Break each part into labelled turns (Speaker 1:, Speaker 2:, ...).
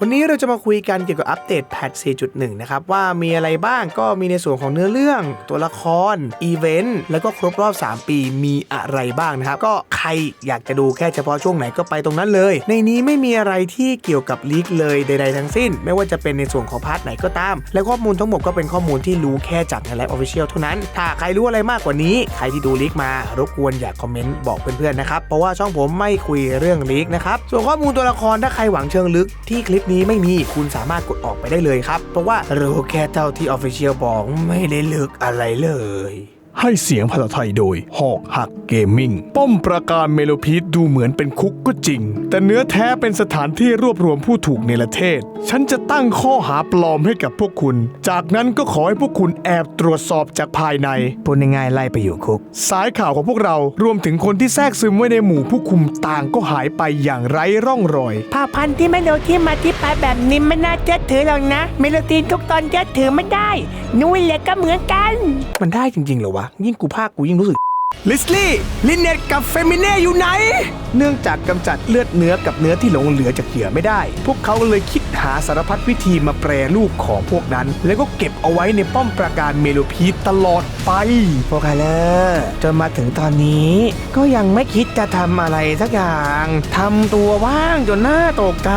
Speaker 1: วันนี้เราจะมาคุยกันเกี่ยวกับอัปเดตแพท 4.1 นะครับ ว่ามีอะไรบ้างก็มีในส่วนของเนื้อเรื่อง ตัวละคร อีเวนต์ แล้วก็ครบรอบ 3 ปีมีอะไรบ้างนะครับ ก็ใครอยากจะดูแค่เฉพาะช่วงไหนก็ไปตรงนั้นเลย ในนี้ไม่มีอะไรที่เกี่ยวกับลีกเลยใด ๆ ทั้งสิ้น ไม่ว่าจะเป็นในส่วนของพาร์ทไหนก็ตาม และข้อมูลทั้งหมดก็เป็นข้อมูลที่รู้แค่จากในไลฟ์ออฟฟิเชียลเท่านั้น ถ้าใครรู้อะไรมากกว่านี้ ใครที่ดูลีกมารบกวนอยากคอมเมนต์บอกเพื่อนๆนะครับ เพราะว่าช่องผมไม่คุยเรื่องลีกนะครับ ส่วนข้อมูลตัวละครถ้าใครหวังเชิงลึกที่คลิปนี้ไม่มีคุณสามารถกดออกไปได้เลยครับ เพราะว่ารู้แค่เท่าที่ออฟฟิเชียลบอกไม่ได้ลึกอะไรเลย
Speaker 2: ให้เสียงภาษาไทยโดยหอกหักเกมมิ่ง ป้อมประการเมโลพีทดูเหมือนเป็นคุกก็จริง แต่เนื้อแท้เป็นสถานที่รวบรวมผู้ถูกเนรเทศ ฉันจะตั้งข้อหาปลอมให้กับพวกคุณ จากนั้นก็ขอให้พวกคุณแอบตรวจสอบจากภายใน
Speaker 1: พูดง่ายๆไล่ไปอยู่คุก
Speaker 2: สายข่าวของพวกเรารวมถึงคนที่แทรกซึมไว้ในหมู่ผู้คุมต่างก็หายไปอย่างไร้ร่องรอย
Speaker 3: เผ่าพันธุ์ที่ไม่รู้ที่มาที่ไปแบบนี้ไม่น่าเชื่อถือหรอกนะ เมโลตีนทุกตอนเชื่อถือไม่ได้ นุ่ยเล็กก็เหมือนกัน
Speaker 1: มันได้จริงๆเหรอวะยิ่งกูภาคกูยิ่งรู้สึกลิสลี่ลินเนตกับเฟมิเน่อยู่ไหน เนื่องจากกำจัดเลือดเนื้อกับเนื้อที่หลงเหลือจากเหยื่อไม่ได้ พวกเขาเลยคิดหาสารพัดวิธีมาแปรรูปของพวกนั้น แล้วก็เก็บเอาไว้ในป้อมปราการเมโลพีตลอดไป พวกใครเลอร์จนมาถึงตอนนี้ ก็ยังไม่คิดจะทำอะไรสักอย่างทำตัวว่างจนหน้าตกใจ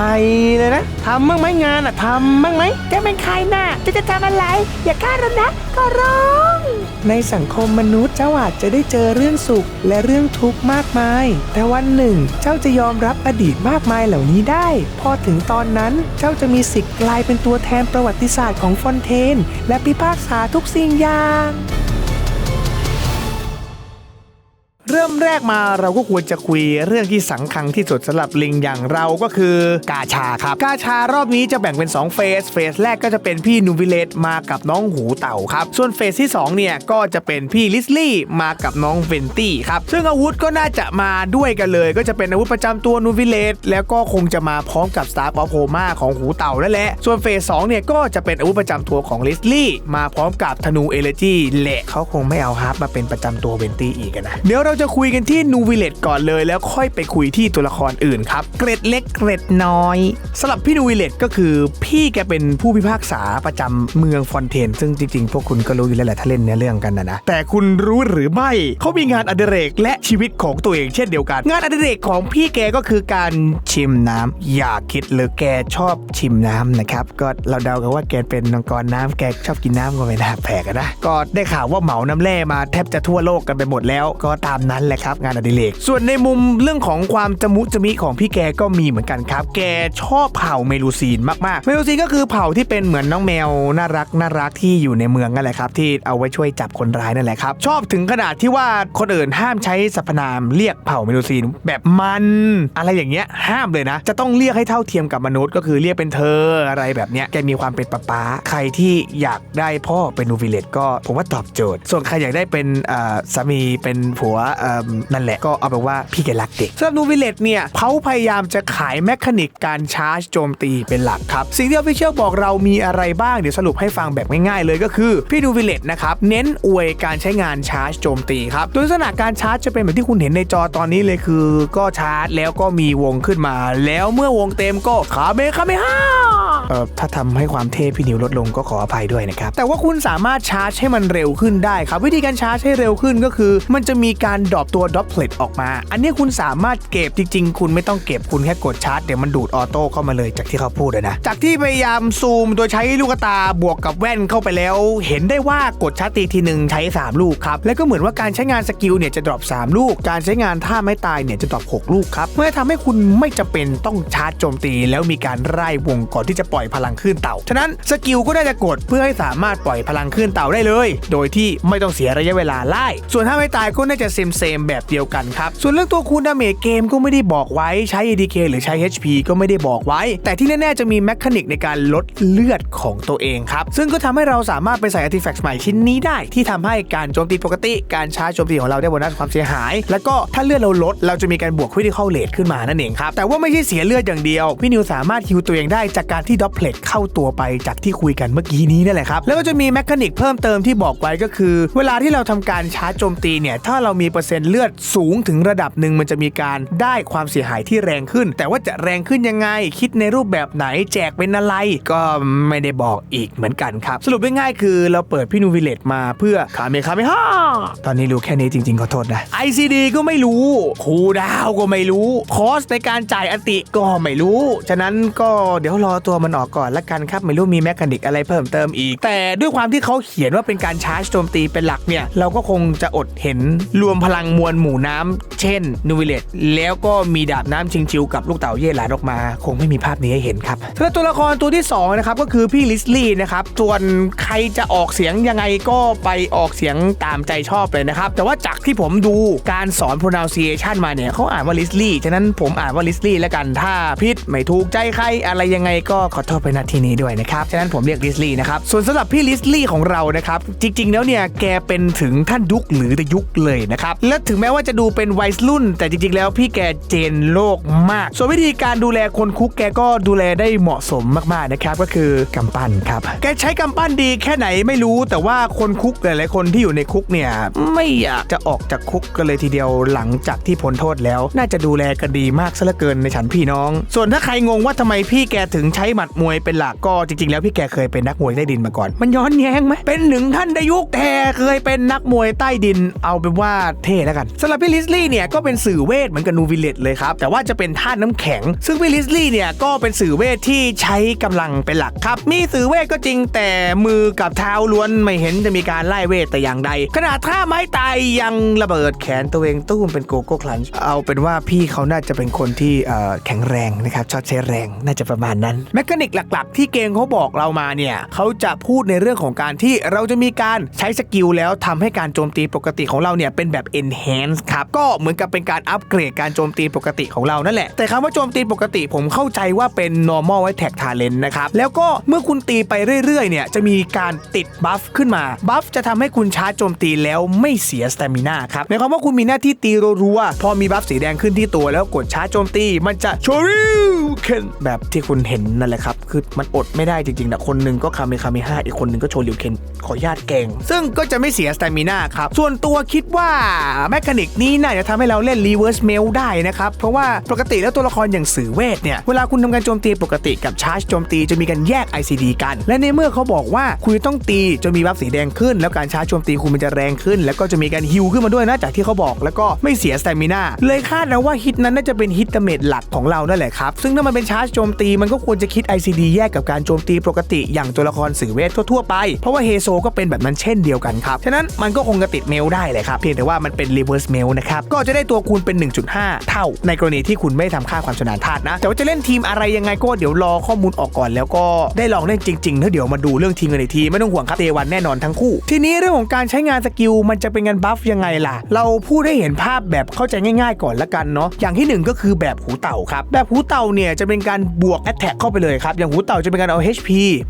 Speaker 1: เลยนะทำบ้างไหมงานอะทำบ้างไหม
Speaker 3: จะเป็นใครน่ะจะจะทำอะไร อย่าฆ่าเรานะก็ร้อง
Speaker 1: ในสังคมมนุษย์เจ้าอาจจะได้เจอเรื่องสุขและเรื่องทุกข์มากมาย แต่วันหนึ่ง เจ้าจะยอมรับอดีตมากมายเหล่านี้ได้ พอถึงตอนนั้นเจ้าจะมีสิทธิ์กลายเป็นตัวแทนประวัติศาสตร์ของฟอนเทน และพิพากษาทุกสิ่งอย่าง แรกมาเราก็ควรจะคุยเรื่องที่สังคังที่สุดสำหรับลิงอย่างเราก็คือกาชาครับ กาชารอบนี้จะแบ่งเป็น 2 เฟส เฟสแรกก็จะเป็นพี่นูวิเลตมากับน้องหูเต่าครับ ส่วนเฟสที่ 2 เนี่ย ก็จะเป็นพี่ลิสลี่มากับน้องเวนตี้ครับ ซึ่งอาวุธก็น่าจะมาด้วยกันเลย ก็จะเป็นอาวุธประจำตัวนูวิเลตแล้วก็คงจะมาพร้อมกับสตาร์ออฟโฮมาของหูเต่านั่นแหละ ส่วนเฟส2เนี่ยก็จะเป็นอาวุธประจำตัวของลิสลี่มาพร้อมกับธนูเอเลจีแหละเขาคงไม่เอาฮาร์ปมาเป็นประจำตัวเวนตี้อีกอะนะ เดี๋ยวเราจะคุยกันที่นูวิเลตก่อนเลยแล้วค่อยไปคุยที่ตัวละครอื่นครับ เกรดเล็กเกรดน้อยสำหรับพี่นูวิเลตก็คือพี่แกเป็นผู้พิพากษาประจำเมืองฟอนเทน ซึ่งจริงๆ พวกคุณก็รู้อยู่แล้วแหละถ้าเล่นเนื้อเรื่องกันนะนะ แต่คุณรู้หรือไม่เขามีงานอดิเรกและชีวิตของตัวเองเช่นเดียวกัน งานอดิเรกของพี่แกก็คือการชิมน้ำอย่าคิดเลยแกชอบชิมน้ำนะครับ ก็เราเดากันว่าแกเป็นนังกรน้ำแกชอบกินน้ำก็ไม่น่าแปลกนะก็ได้ข่าวว่าเหมาน้ำแร่มาแทบจะทั่วโลกกันไปหมดแล้ว ก็ตามนั้นแหละครับงานอดิเรกส่วนในมุมเรื่องของความจมุจมิของพี่แกก็มีเหมือนกันครับ แกชอบเผ่าเมลูซีนมากๆ เมลูซีนก็คือเผ่าที่เป็นเหมือนน้องแมวน่ารักน่ารักที่อยู่ในเมืองนั่นแหละครับที่เอาไว้ช่วยจับคนร้ายนั่นแหละครับชอบถึงขนาดที่ว่าคนอื่นห้ามใช้สรรพนามเรียกเผ่าเมลูซีนแบบมันอะไรอย่างเงี้ยห้ามเลยนะ จะต้องเรียกให้เท่าเทียมกับมนุษย์ ก็คือเรียกเป็นเธออะไรแบบเนี้ยแกมีความเป็นป๊าป๊าใครที่อยากได้พ่อเป็นนูวิเลตก็ผมว่าตอบโจทย์ ส่วนใครอยากได้เป็นสามีเป็นผัวนั่นแหละก็เอาเป็นว่าพี่แกรักเด็กสำหรับนูวิเลตเนี่ยเขาพยายามจะขายแมคานิกการชาร์จโจมตีเป็นหลักครับ สิ่งที่ออฟฟิเชียลบอกเรามีอะไรบ้าง เดี๋ยวสรุปให้ฟังแบบง่ายๆเลยก็คือ พี่นูวิเลตนะครับ เน้นอวยการใช้งานชาร์จโจมตีครับ โดยลักษณะการชาร์จจะเป็นแบบที่คุณเห็นในจอตอนนี้เลยคือ ก็ชาร์จแล้วก็มีวงขึ้นมา แล้วเมื่อวงเต็มก็คาเมคาเมฮ่าเอ่อถ้าทำให้ความเท่พี่นิวลดลงก็ขออภัยด้วยนะครับ แต่ว่าคุณสามารถชาร์จให้มันเร็วขึ้นได้ครับ วิธีการชาร์จให้เร็วขึ้นก็คือ มันจะมีการดรอปตัวดรอปเพลตออกมา อันนี้คุณสามารถเก็บจริง ๆ คุณไม่ต้องเก็บคุณแค่กดชาร์จเดี๋ยวมันดูดออโต้เข้ามาเลยจากที่เขาพูดเลยนะ จากที่พยายามซูมโดยใช้ลูกตาบวกกับแว่นเข้าไปแล้ว เห็นได้ว่ากดชาร์จตีทีหนึ่งใช้ 3 ลูกครับ แล้วก็เหมือนว่าการใช้งานสกิลเนี่ยจะดรอป3 ลูก การใช้งานท่าไม่ตายเนี่ยจะดรอป6ลูกครับ เมื่อทำให้คุณไม่จำเป็นต้องชาร์จโจมตี แล้วมีการไล่วงก่อนที่จะปล่อยพลังขึ้นเต่า ฉะนั้นสกิลก็ได้จะกดเพื่อให้สามารถปล่อยพลังขึ้นเต่าได้เลย โดยที่ไม่ต้องเสียระยะเวลาไล่ ส่วนถ้าไม่ตายก็น่าจะเซมเซมๆแบบเดียวกันครับ ส่วนเรื่องตัวคูณดาเมจเกมก็ไม่ได้บอกไว้ใช้ ADK หรือใช้ HP ก็ไม่ได้บอกไว้ แต่ที่แน่ๆจะมีแมคานิกในการลดเลือดของตัวเองครับ ซึ่งก็ทำให้เราสามารถไปใส่อาร์ติแฟกต์ใหม่ชิ้นนี้ได้ ที่ทำให้การโจมตีปกติ การชาร์จโจมตีของเราได้โบนัสความเสียหาย แล้วก็ถ้าเลือดเราลด เราจะมีการบวกคริติคอลเลทขึ้นมานั่นเองครับแต่ว่าไม่ใช่เสียเลือดอย่างเดียวพี่นิวสามารถฮิวตัวเองได้จากการที่ดอปเพล็กเข้าตัวไปจากที่คุยกันเมื่อกี้นี้นั่นแหละครับแล้วก็จะมีแมคานิกเพิ่มเติมที่บอกไว้ก็คือ เวลาที่เราทำการชาร์จโจมตีเนี่ยถ้าเรามีเปอร์เซ็นต์เลือดสูงถึงระดับหนึ่งมันจะมีการได้ความเสียหายที่แรงขึ้น แต่ว่าจะแรงขึ้นยังไง คิดในรูปแบบไหนแจกเป็นอะไร ก็ไม่ได้บอกอีกเหมือนกันครับ สรุปง่ายๆคือเราเปิดพี่นูวิเลตมาเพื่อคาเมคาเมฮ่าตอนนี้รู้แค่นี้จริงๆขอโทษนะ ICD ก็ไม่รู้คูดาวก็ไม่รู้คอสในการจ่ายอติก็ไม่รู้ ฉะนั้นก็เดี๋ยวรอตัวมันออกก่อนละกันครับ ไม่รู้มีแมคานิกอะไรเพิ่มเติมอีก แต่ด้วยความที่เขาเขียนว่าเป็นการชาร์จโจมตีเป็นหลักเนี่ยเราก็คงจะอดเห็นรวมพลังมวลหมู่น้ำเช่นนูวิเลตแล้วก็มีดาบน้ำชิงชิวกับลูกเต๋าเย่หลานออกมา คงไม่มีภาพนี้ให้เห็นครับสำหรับตัวละครตัวที่สองนะครับก็คือพี่ลิสลี่นะครับส่วนใครจะออกเสียงยังไงก็ไปออกเสียงตามใจชอบเลยนะครับแต่ว่าจากที่ผมดูการสอน pronunciation มาเนี่ยเขาอ่านว่าลิสลี่ฉะนั้นผมอ่านว่าลิสลี่แล้วกันถ้าผิดไม่ถูกใจใครอะไรยังไงก็ขอโทษไปณที่นี้ด้วยนะครับฉะนั้นผมเรียกลิสลี่นะครับส่วนสำหรับพี่ลิสลี่ของเรานะครับจริง ๆ แล้วเนี่ยแกเป็นถึงท่านยุคหรือยุคเลยนะครับและถึงแม้ว่าจะดูเป็นวัยรุ่น แต่จริงๆ แล้วพี่แกเจนโลกมาก ส่วนวิธีการดูแลคนคุกแกก็ดูแลได้เหมาะสมมากๆนะครับก็คือกำปั้นครับแกใช้กำปั้นดีแค่ไหนไม่รู้ แต่ว่าคนคุกหลายๆคนที่อยู่ในคุกเนี่ยไม่อยากจะออกจากคุกกันเลยทีเดียวหลังจากที่พ้นโทษแล้ว น่าจะดูแลกันดีมากซะเหลือเกินในฉันพี่น้อง ส่วนถ้าใครงงว่าทำไมพี่แกถึงใช้หมัดมวยเป็นหลักก็จริงๆ แล้วพี่แกเคยเป็นนักมวยใต้ดินมาก่อน มันย้อนแย้งไหมเป็นหนึ่งท่านดยุคแต่เคยเป็นนักมวยใต้ดิน เอาเป็นว่าเท่แล้วกันสำหรับพี่ลิสลี่เนี่ยก็เป็นสื่อเวทเหมือนกับนูวิเลตเลยครับแต่ว่าจะเป็นท่าตุน้ำแข็ง ซึ่งพี่ลิสลี่เนี่ยก็เป็นสื่อเวทที่ใช้กำลังเป็นหลักครับ มีสื่อเวทก็จริงแต่มือกับเท้าล้วนไม่เห็นจะมีการไล่เวทแต่อย่างใดขนาดท่าไม้ตายยังระเบิดแขนตัวเองตู้มเป็นโกโก้คลันช์เอาเป็นว่าพี่เขาน่าจะเป็นคนที่แข็งแรงนะครับชอบใช้แรงน่าจะประมาณนั้นแมคานิกหลัก ๆ ที่เกมเขาบอกเรามาเนี่ยเขาจะพูดในเรื่องของการที่เราจะมีการใช้สกิลแล้วทำให้การโจมตีปกติของเราเนี่ยเป็นแบบ enhance ครับ ก็เหมือนกับเป็นการอัปเกรดการโจมตีปกติของเรานั่นแหละ แต่คำว่าโจมตีปกติผมเข้าใจว่าเป็น normal attack talent นะครับ แล้วก็เมื่อคุณตีไปเรื่อยๆ เนี่ย จะมีการติดบัฟขึ้นมา บัฟจะทำให้คุณชาร์จโจมตีแล้วไม่เสียสเตมินาครับหมายความว่าคุณมีหน้าที่ตีรัวๆ พอมีบัฟสีแดงขึ้นที่ตัวแล้วกดชาร์จโจมตี มันจะโชริวเคนแบบที่คุณเห็นนั่นแหละครับ คือมันอดไม่ได้จริงๆนะคนหนึ่งก็คาเมคาเมห้าอีกคนหนึ่งก็โชริวเคนขอญาตเก่งซึ่งก็จะไม่เสียสเตมินาครับส่วนตัวคิดว่าแมคานิกนี้น่าจะทำให้เราเล่นรีเวิร์สเมลได้นะครับ เพราะว่าปกติแล้วตัวละครอย่างสื่อเวทเนี่ย เวลาคุณทำการโจมตีปกติกับชาร์จโจมตีจะมีการแยก ICD กัน และในเมื่อเขาบอกว่าคุณต้องตีจนมีบัฟสีแดงขึ้น แล้วการชาร์จโจมตีคุณมันจะแรงขึ้น แล้วก็จะมีการฮิลขึ้นมาด้วยนะจากที่เขาบอก แล้วก็ไม่เสียสเตมินาเลยคาดนะว่าฮิตนั้นน่าจะเป็นฮิตเมดหลักของเรานั่นแหละครับซึ่งถ้ามันเป็นชาร์จโจมตีมันก็ควรจะคิด ICD แยกกับการโจมตีปกติอย่างตัวละครสื่อเวททั่วๆไปเพราะว่าเฮโซก็เป็นแบบนั้นเช่นเดียวกันครับฉะนั้นมันก็คงจะติดเมลได้เลยครับเพียงแต่ว่ามันเป็น reverse mail นะครับ ก็จะได้ตัวคูณเป็น 1.5 เท่า ในกรณีที่คุณไม่ทำค่าความชำนาญธาตุนะ แต่ว่าจะเล่นทีมอะไรยังไงก็เดี๋ยวรอข้อมูลออกก่อน แล้วก็ได้ลองเล่นจริงๆแล้วเดี๋ยวมาดูเรื่องทีมกันอีกที ไม่ต้องห่วงครับเตวันแน่นอนทั้งคู่ ทีนี้เรื่องของการใช้งานสกิลมันจะเป็นการบัฟยังไงล่ะ เราพูดให้เห็นภาพแบบเข้าใจง่าย ๆ ก่อนละกันเนาะ อย่างที่หนึ่งก็คือแบบหูเต่าครับ แบบหูเต่าเนี่ยจะเป็นการบวก attack เข้าไปเลยครับ อย่างหูเต่าจะเป็นการเอา HP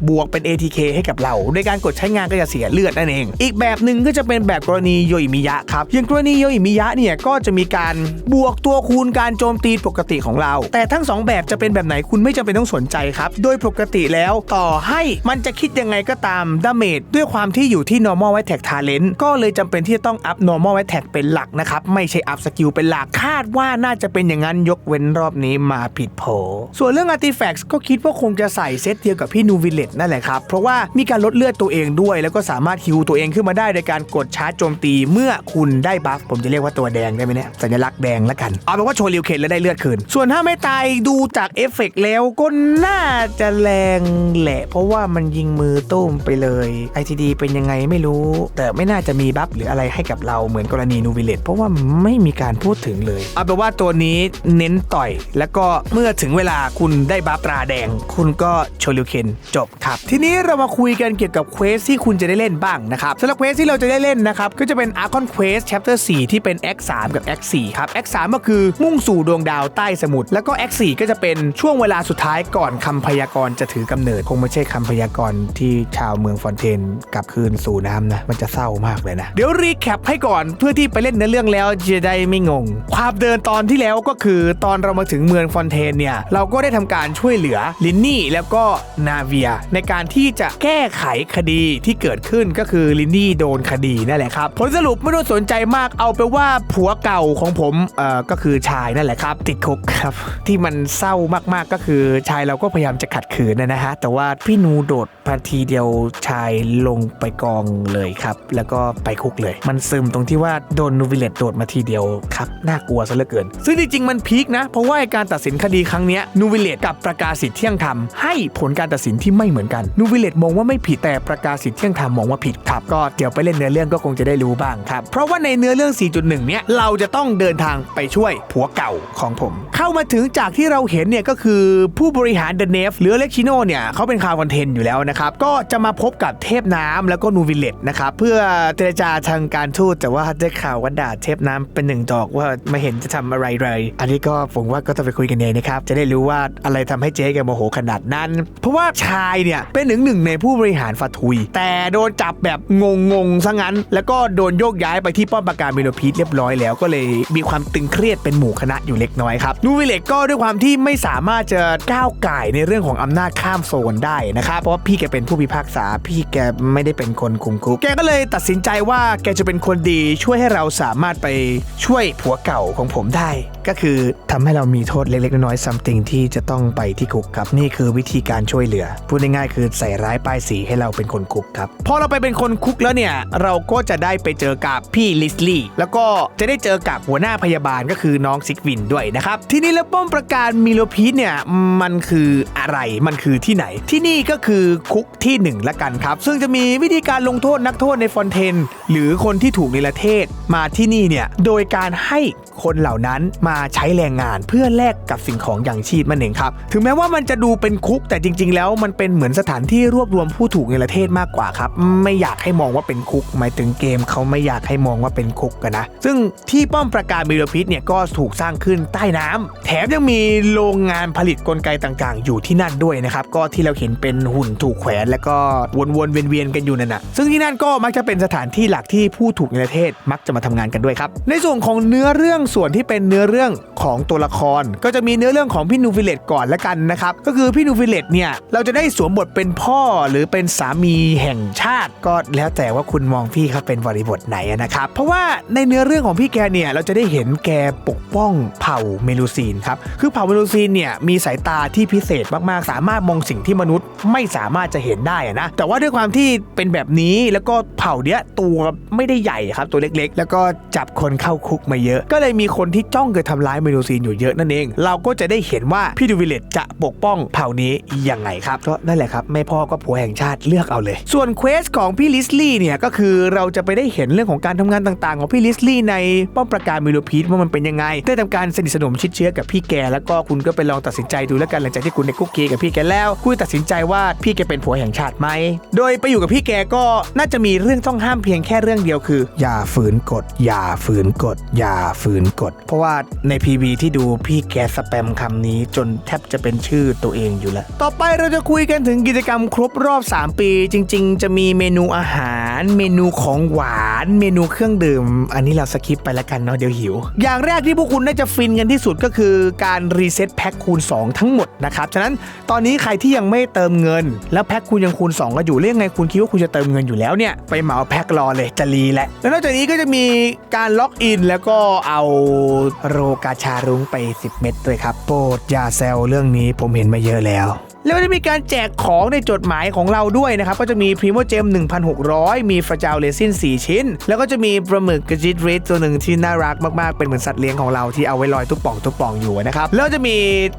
Speaker 1: บวกเป็น ATK ให้กับเราโดยการกดใช้งานก็จะเสียเลือดนั่นเอง อีกแบบหนึ่งก็จะเป็นแบบกรณีโยอิมิยะครับ อย่างกรณีโยอิมิยะเนี่ยก็จะมีการบวกตัวคูณการโจมตีปกติของเรา แต่ทั้งสองแบบจะเป็นแบบไหนคุณไม่จำเป็นต้องสนใจครับ โดยปกติแล้วต่อให้มันจะคิดยังไงก็ตามดาเมจด้วยความที่อยู่ที่ normal attack talent ก็เลยจำเป็นที่จะต้องอัพ normal attack เป็นหลักนะครับ ไม่ใช่อัพสกิลเป็นหลักคาดว่าน่าจะเป็นอย่างนั้นยกเว้นรอบนี้มาผิดโผส่วนเรื่อง artifacts ก็คิดว่าคงจะใส่เซตเดียวกับพี่นูวิเลตนั่นแหละครับ เพราะว่ามีการลดเลือดตัวเองด้วย แล้วก็สามารถฮิวตัวเองขึ้นมาได้โดยการกดชาร์จโจมตีเมื่อคุณได้บัฟผมจะเรียกว่าตัวแดงได้ไหมเนี่ยสัญลักษณ์แดงแล้วกัน เอาเป็นว่าโชว์ริวเคนแล้วได้เลือดคืน ส่วนถ้าไม่ตายดูจากเอฟเฟกต์แล้วก็น่าจะแรงแหละ เพราะว่ามันยิงมือตุ้มไปเลย ITD เป็นยังไงไม่รู้ แต่ไม่น่าจะมีบัฟหรืออะไรให้กับเราเหมือนกรณีนูวิเลตเพราะว่าไม่มีการพูดถึงเลย เอาเป็นว่าตัวนี้เน้นต่อย แล้วก็เมื่อถึงเวลาคุณได้บัฟตราแดง คุณก็โชว์ริวเคนจบครับ ทีนี้เรามาคุยกันเกี่ยวกับเควสที่คุณจะได้เล่นบ้างนะครับสำหรับเควสที่เราจะได้เล่นนะครับก็จะเป็น Archon Quest Chapter 4ที่เป็น X 3 กับ X 4 ครับ X 3 ก็คือมุ่งสู่ดวงดาวใต้สมุทรแล้วก็ X 4 ก็จะเป็นช่วงเวลาสุดท้ายก่อนคำพยากรณ์จะถือกำเนิด คงไม่ใช่คำพยากรณ์ที่ชาวเมืองฟอนเทนกลับคืนสู่น้ำนะมันจะเศร้ามากเลยนะ เดี๋ยวรีแคปให้ก่อนเพื่อที่ไปเล่นเนื้อเรื่องแล้วจะได้ไม่งง ความเดินตอนที่แล้วก็คือตอนเรามาถึงเมืองฟอนเทนเนี่ยเราก็ได้ทำการช่วยเหลือลินนี่แล้วก็นาเวีย ในการที่จะแก้ไขคดีที่เกิดขึ้นก็คือลินนี่โดนคดีนั่นแหละครับผลสรุปไม่ต้องสนใจมากเอาไปว่าผัวเก่าของผมเอ่อก็คือชายนั่นแหละครับ ติดคุกครับ ที่มันเศร้ามากๆก็คือชายเราก็พยายามจะขัดขืนนะนะฮะแต่ว่าพี่นูโดดมาทีเดียวชายลงไปกองเลยครับ แล้วก็ไปคุกเลย มันซึมตรงที่ว่าโดนนูวิเลตโดดมาทีเดียวครับน่ากลัวซะเหลือเกิน ซึ่งจริงๆมันพีคนะ เพราะว่าการตัดสินคดีครั้งนี้นูวิเลตกับประกาศสิทธิ์เที่ยงธรรมให้ผลการตัดสินที่ไม่เหมือนกันนูวิเลตมองว่าไม่ผิดแต่ประกาศสิทธิ์เที่ยงธรรมมองว่าผิดครับก็เดี๋ยวไปเล่นเนื้อเรื่องก็คงจะได้รู้บ้างครับเพราะว่าในเนื้อเรื่อง4.1 เนี้ยเราจะต้องเดินทางไปช่วยผัวเก่าของผม เข้ามาถึงจากที่เราเห็นเนี่ยก็คือผู้บริหารเดนเนฟหรือเล็กชิโนเนี่ยเขาเป็นคาวคอนเทนต์อยู่แล้วนะครับก็จะมาพบกับเทพน้ำแล้วก็นูวิเลตนะครับเพื่อเจรจาทางการทูตแต่ว่าได้ข่าวว่าด่าเทพน้ำเป็นหนึ่งดอกว่าไม่เห็นจะทำอะไรเลยอันนี้ก็ผมว่าก็ต้องไปคุยกันเองนะครับจะได้รู้ว่าอะไรทำให้เจ๊แกโมโหขนาดนั้น เพราะว่าชายเนี่ยเป็นหนึ่งหนึ่งในผู้บริหารฟาทุย แต่โดนจับแบบงงงๆซะงั้น แล้วก็โดนโยกย้ายไปที่ป้อมปราการเมโนพีทเรียบร้อยแล้วก็เลยมีความตึงเครียดเป็นหมู่คณะอยู่เล็กน้อยครับนูวิเลตก็ด้วยความที่ไม่สามารถจะก้าวไก่ในเรื่องของอำนาจข้ามโซนได้นะครับเพราะว่าพี่แกเป็นผู้พิพากษา พี่แกไม่ได้เป็นคนคุมคุกแกก็เลยตัดสินใจว่าแกจะเป็นคนดีช่วยให้เราสามารถไปช่วยผัวเก่าของผมได้ ก็คือทำให้เรามีโทษเล็กๆน้อยๆ something ที่จะต้องไปที่คุกครับนี่คือวิธีการช่วยเหลือ พูดง่ายๆคือใส่ร้ายป้ายสีให้เราเป็นคนคุกครับพอเราไปเป็นคนคุกแล้วเนี่ยเราก็จะได้ไปเจอกับพี่ลิสลี่แล้วก็จะได้เจอกับหัวหน้าพยาบาลก็คือน้องซิกวินด้วยนะครับ ทีนี้แล้วป้อมประการมิโลพีทเนี่ยมันคืออะไรมันคือที่ไหน ที่นี่ก็คือคุกที่หนึ่งละกันครับ ซึ่งจะมีวิธีการลงโทษนักโทษในฟอนเทน หรือคนที่ถูกในประเทศมาที่นี่เนี่ยโดยการให้คนเหล่านั้นมาใช้แรงงานเพื่อแลกกับสิ่งของอย่างชีพมันเองครับ ถึงแม้ว่ามันจะดูเป็นคุกแต่จริง ๆ แล้วมันเป็นเหมือนสถานที่รวบรวมผู้ถูกในประเทศมากกว่าครับ ไม่อยากให้มองว่าเป็นคุก หมายถึงเกมเขาไม่อยากให้มองว่าเป็นคุกกันนะ ซึ่งที่ป้อมประการมิโลพิษเนี่ยก็ถูกสร้างขึ้นใต้น้ำแถมยังมีโรงงานผลิตกลไกต่างๆ อยู่ที่นั่นด้วยนะครับ ก็ที่เราเห็นเป็นหุ่นถูกแขวน แล้วก็วนๆเวียนๆกันอยู่นั่นนะซึ่งที่นั่นก็มักจะเป็นสถานที่หลักที่ผู้ถูกในประเทศมักจะมาทำงานกันด้วยครับ ในส่วนของเนื้อเรื่องส่วนที่เป็นเนื้อเรื่องของตัวละคร ก็จะมีเนื้อเรื่องของพี่นูฟิเลตก่อนละกันนะครับ ก็คือพี่นูฟิเลตเนี่ยเราจะได้สวมบทเป็นพ่อหรือเป็นสามีแห่งชาติ ก็แล้วแต่ว่าคุณมองพี่เขาเป็นบริบทไหนนะครับ เพราะว่าในเนื้อเรื่องของพี่แกเนี่ยเราจะได้เห็นแกปกป้องเผ่าเมลูซีนครับคือเผ่าเมลูซีนเนี่ยมีสายตาที่พิเศษมากๆ สามารถมองสิ่งที่มนุษย์ไม่สามารถจะเห็นได้อะนะแต่ว่าด้วยความที่เป็นแบบนี้แล้วก็เผ่าเนี้ยตัวไม่ได้ใหญ่ครับตัวเล็กๆ แล้วก็จับคนเข้าคุกมาเยอะ ก็เลยมีคนที่จ้องจะทำร้ายเมลูซีนอยู่เยอะนั่นเอง เราก็จะได้เห็นว่าพี่ดูวิเลตจะปกป้องเผ่านี้ยังไงครับก็นั่นแหละครับแม่พ่อก็ผัวแห่งชาติเลือกเอาเลย ส่วนเควสของพี่ลิสลี่เนี่ยก็คือเราจะไปได้เห็นเรื่องของการทำงานต่างๆของพี่ลิสลี่ในป้อมประการมิโลพีทว่ามันเป็นยังไง ได้ทำการสนิทสนมชิดเชื้อกับพี่แก แล้วก็คุณก็ไปลองตัดสินใจดูแล้วกันหลังจากที่คุณได้คุกคีกับพี่แกแล้ว คุณตัดสินใจว่าพี่แกเป็นผัวแห่งชาติไหม โดยไปอยู่กับพี่แกก็น่าจะมีเรื่องต้องห้ามเพียงแค่เรื่องเดียวคือ อย่าฝืนกฎอย่าฝืนกฎอย่าฝืนกฎเพราะว่าใน PV ที่ดูพี่แกสแปมคำนี้จนแทบจะเป็นชื่อตัวเองอยู่แล้ว ต่อไปเราจะคุยกันถึงกิจกรรมครบรอบ 3 ปี จริง ๆ จะมีเมนูอาหาร เมนูของหวาน เมนูเครื่องดื่ม อันนี้เราสคิปไปแล้วกันเนาะเดี๋ยวหิว อย่างแรกที่พวกคุณน่าจะฟินกันที่สุดก็คือการรีเซ็ตแพ็คคูณ 2 ทั้งหมดนะครับ ฉะนั้นตอนนี้ใครที่ยังไม่เติมเงิน แล้วแพ็คคูณยังคูณ 2 ก็อยู่เรื่องไงคุณคิดว่าคุณจะเติมเงินอยู่แล้วเนี่ยไปเหมาแพ็ครอเลยจะรีแหละแล้วนอกจากนี้ก็จะมีการล็อกอินแล้วก็เอาโรกาชารุ้งไป 10 เม็ดด้วยครับโปรดอย่าแซวเรื่องนี้ผมเห็นมาเยอะแล้ว แล้วก็จะมีการแจกของในจดหมายของเราด้วยนะครับ ก็จะมีพรีโมเจม 1,600 มีฟราจาลเลซิน4 ชิ้น แล้วก็จะมีปลาหมึกกระจิตริดตัวหนึ่งที่น่ารักมากๆ เป็นเหมือนสัตว์เลี้ยงของเราที่เอาไว้ลอยตุ๊บป่องตุ๊บป่องอยู่นะครับ แล้วจะมี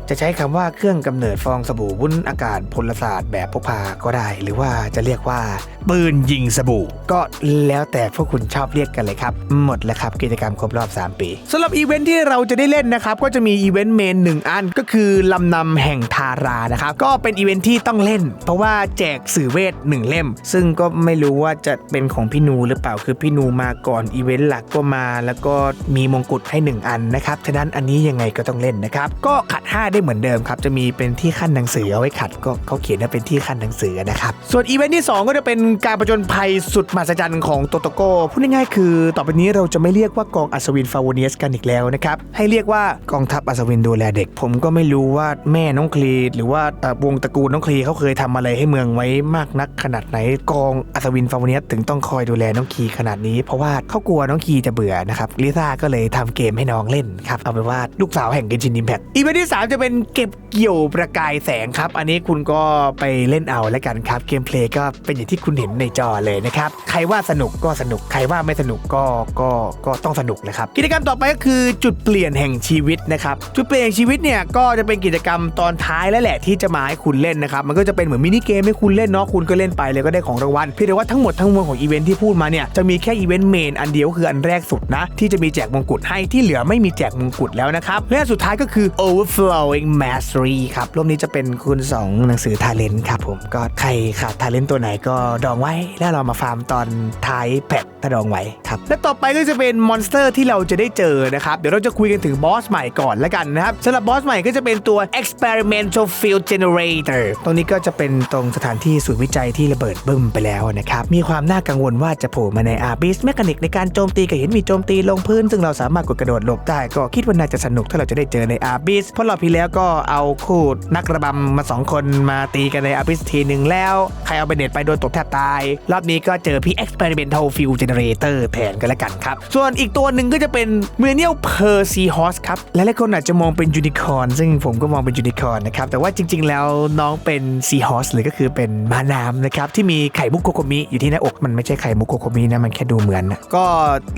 Speaker 1: จะใช้คำว่าเครื่องกำเนิดฟองสบู่วุ้นอากาศพลศาสตร์แบบพกพาก็ได้ หรือว่าจะเรียกว่าปืนยิงสบู่ ก็แล้วแต่พวกคุณชอบเรียกกันเลยครับ หมดแล้วครับกิจกรรมครบรอบ 3 ปีสำหรับอีเวนท์ที่เราจะได้เล่นนะครับก็จะมีอีเวนต์เมนหนึ่งอันก็คือลำนำแห่งทารานะครับก็็เป็นอีเวนท์ที่ต้องเล่น เพราะว่าแจกสื่อเวทหนึ่งเล่ม ซึ่งก็ไม่รู้ว่าจะเป็นของพี่นูหรือเปล่าคือพี่นูมาก่อนอีเวนต์หลักก็มา แล้วก็มีมงกุฎให้ 1 อันนะครับฉะนั้นอันนี้ยังไงก็ต้องเล่นนะครับก็ขัด 5 ได้เหมือนเดิมครับจะมีเป็นที่ขั้นหนังสือเอาไว้ขัดก็เขาเขียนว่าเป็นที่ขั้นหนังสือนะครับส่วนอีเวนต์ที่ 2 ก็จะเป็นการประจนภัยสุดมหัศจรรย์ของโตโตโก้พูดง่ายๆคือ ต่อไปนี้เราจะไม่เรียกว่ากองอัศวินฟาวเนียสกันอีกแล้วนะครับให้เรียกว่ากองทัพอัศวินดูแลเด็ก ผมก็ไม่รู้ว่าแม่น้องคลีดหรือว่าวงตระกูลน้องคลีเขาเคยทำอะไรให้เมืองไว้มากนักขนาดไหนกองอัศวินฟาวเนียสถึงต้องคอยดูแลน้องคีขนาดนี้ เพราะว่าเขากลัวน้องคีจะเบื่อนะครับลิซ่าก็เลยทำเกมให้น้องเล่นครับเอาเป็นว่าลูกสาวแห่งเกนชินอิมแพคอีเวนต์ที่ 3 จะเป็นเก็บเกี่ยวประกายแสงครับ อันนี้คุณก็ไปเล่นเอาแล้วกันครับเกมเพลย์ก็เป็นอย่างที่คุณเห็นในจอเลยนะครับใครว่าสนุกก็สนุกใครว่าไม่สนุกก็ก็ก็ต้องสนุกนะครับกิจกรรมต่อไปก็คือจุดเปลี่ยนแห่งชีวิตนะครับจุดเปลี่ยนแห่งชีวิตเนี่ยก็จะเป็นกิจกรรมตอนท้ายแล้วแหละที่จะมาให้คุณเล่นนะครับมันก็จะเป็นเหมือนมินิเกมให้คุณเล่นเนาะคุณก็เล่นไปเลยก็ได้ของรางวัลเพียงแต่ว่าทั้งหมดทั้งมวลของอีเวนท์ที่พูดมาเนี่ยจะมีแค่อีเวนต์เมนอันเดียวคืออันแรกสุดนะ ที่จะมีแจกมงกุฎให้ที่เหลือไม่มีแจกมงกุฎแล้วนะครับและสุดท้ายก็คือ overflowing mastery ครับรอบนี้จะเป็นคุณสองหนังสือทาเลนครับผมก็ใครขาดทาเลนตัวไหนก็ดองไว้แล้วเรามาฟาร์มตอนท้ายแพทถ้าดองไว้ครับและต่อไปก็จะเป็นมอนสเตอร์ที่เราจะได้เจอนะครับเดี๋ยวเราจะคุยกันถึงบอสใหม่ก่อนแล้วกันนะครับสำหรับบอสใหม่ก็จะเป็นตัว experimental field generator ตรงนี้ก็จะเป็นตรงสถานที่ศูนย์วิจัยที่ระเบิดบึ้มไปแล้วนะครับ มีความน่ากังวลว่าจะโผล่มาในอาร์บิสแมคานิกในการโจมตีก็เห็นมีโจมตีลงพื้น ซึ่งเราสามารถกดกระโดดหลบได้ ก็คิดว่าน่าจะสนุกถ้าเราจะได้เจอในอาร์บิสเพราะรอบที่แล้วก็เอาคู่นักระบำมาสองคนมาตีกันในอาร์บิสทีหนึ่งแล้ว ใครเอาเบเน็ตไปโดนตบแทบตาย รอบนี้ก็เจอพี่ experimental field generator แทนกันแล้วกันครับ ส่วนอีกตัวหนึ่งก็จะเป็น millennial per seahorse ครับหลายๆคนอาจจะมองเป็นยูนิคอร์นซึ่งผมก็มองเป็นยูนิคอร์นนะครับแต่ว่าจริง ๆ แล้วน้องเป็น seahorse หรือก็คือเป็นม้าน้ำนะครับ ที่มีไข่มุกโคโคมิอยู่ที่หน้าอกมันไม่ใช่ไข่มุกโคโคมินะ มันแค่ดูเหมือนนะก็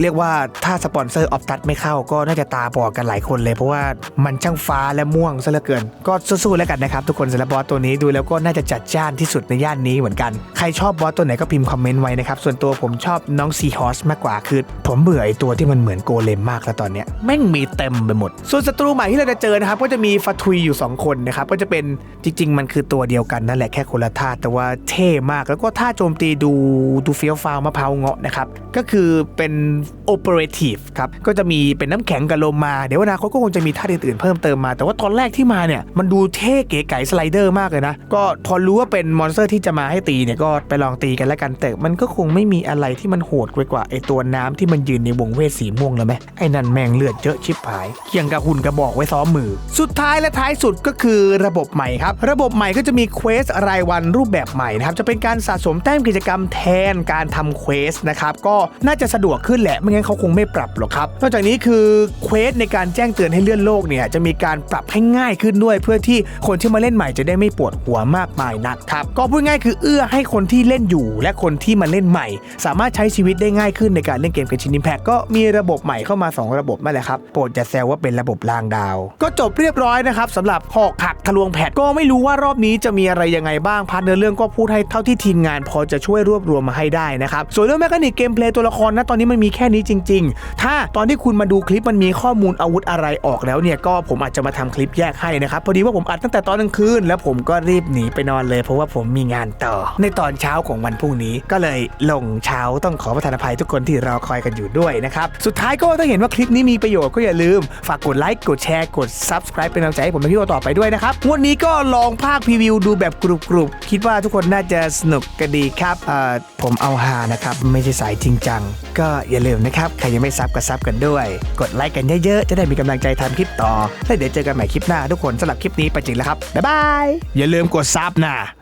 Speaker 1: เรียกว่าถ้าสปอนเซอร์ออฟตัดไม่เข้าก็น่าจะตาบอดกันหลายคนเลยเพราะว่ามันช่างฟ้าและม่วงซะเหลือเกิน ก็สู้ๆแล้วกันนะครับทุกคนสำหรับบอสตัวนี้ดูแล้วก็น่าจะจัดจ้านที่สุดในย่านนี้เหมือนกันใครชอบบอสตัวไหนก็พิมพ์คอมเมนต์ไว้นะครับส่วนตัวผมชอบน้องซีฮอสมากกว่าคือผมเบื่อไอตัวที่มันเหมือนโกเลมมากแล้วตอนเนี้ยแม่งมีเต็มไปหมด ส่วนศัตรูใหม่ที่เราจะเจอนะครับก็จะมีฟาทุยอยู่ 2 คนนะครับก็จะเป็นจริงๆมันคือตัวเดียวกันนั่นแหละแค่คนละท่าแต่ว่าเท่มากแล้วก็ท่าโจมตีดูดูเฟี้ยวฟ้าวมะพร้าวเงาะนะครับ ก็คือเป็น operative ครับ ก็จะมีเป็นน้ำแข็งกับลมมา เดี๋ยวอนาคตก็คงจะมีท่าอื่นๆเพิ่มเติมมา แต่ว่าตอนแรกที่มาเนี่ยมันดูเท่เก๋ไก๋สไลเดอร์มากเลยนะ ก็พอรู้ว่าเป็นมอนสเตอร์ที่จะมาให้ตีเนี่ยก็ไปลองตีกันแล้วกันแต่มันก็คงไม่มีอะไรที่มันโหดกว่ากว่าไอตัวน้ำที่มันยืนในวงเวทสีม่วงแล้วไหมไอ้นั่นแมงเลือดเยอะชิบหายเคียงกับหุ่นกระบอกไว้ซ้อมมือ สุดท้ายและท้ายสุดก็คือระบบใหม่ครับระบบใหม่ก็จะมีเควสรายวันรูปแบบใหม่นะครับ จะเป็นการสะสมแต้มกิจกรรมแทนการทำเควสนะครับ ก็น่าจะสะดวกขึ้นแหละ ไม่งั้นเขาคงไม่ปรับหรอกครับ นอกจากนี้คือเควสในการแจ้งเตือนให้เลื่อนโลกเนี่ยจะมีการปรับให้ง่ายขึ้นด้วย เพื่อที่คนที่มาเล่นใหม่จะได้ไม่ปวดหัวมากมายนักครับก็พูดง่ายคือเอื้อให้คนที่เล่นอยู่ และคนที่มาเล่นใหม่ สามารถใช้ชีวิตได้ง่ายขึ้นในการเล่นเกมกันชินิมแพคก็มีระบบใหม่เข้ามา 2 ระบบนั่นแหละครับโปรดอย่าแซวว่าเป็นระบบรางดาว ก็จบเรียบร้อยนะครับสำหรับหอกหักทะลวงแพทก็ไม่รู้ว่ารอบนี้จะมีอะไรยังไงบ้างพาร์ทเนื้อเรื่องก็พูดให้เท่าที่ทีมงานพอจะช่วยรวบรวมมาให้ได้นะครับส่วนเรื่องแมคานิกเกมเพลย์ตัวละครนะตอนนี้มันมีแค่นี้จริง ๆ ถ้าตอนที่คุณมาดูคลิปมันมีข้อมูลอาวุธอะไรออกแล้วเนี่ยก็ผมอาจจะมาทำคลิปแยกให้นะครับพอดีว่าผมอัดตั้งแต่ตอนกลางคืนแล้วผมก็รีบหนีไปนอนเลย เพราะว่าผมมีงานต่อ ในตอนเช้าของวันพรุ่งนี้ก็เลยลงเช้าต้องขอประทานอภัยทุกคนที่รอคอยกันอยู่ด้วยนะครับสุดท้ายก็ถ้าเห็นว่าคลิปนี้มีประโยชน์ก็อย่าลืม ฝากกดไลค์กดแชร์กด subscribe เป็นกำลังใจให้ผมในพี่โอต่อไปด้วยนะครับวันนี้ก็ลอองภาคพรีวิวดูแบบกรุบๆ คิดว่าทุกคนน่าจะสนุกกันดีครับผมเอาฮานะครับ ไม่ใช่สายจริงจัง ก็อย่าลืมนะครับ ใครยังไม่ซับก็ซับกันด้วย กดไลค์กันเยอะๆ จะได้มีกำลังใจทำคลิปต่อ แล้วเดี๋ยวเจอกันใหม่คลิปหน้าทุกคนสำหรับคลิปนี้ไปจริงแล้วครับ บ๊ายบาย อย่าลืมกดซับนะ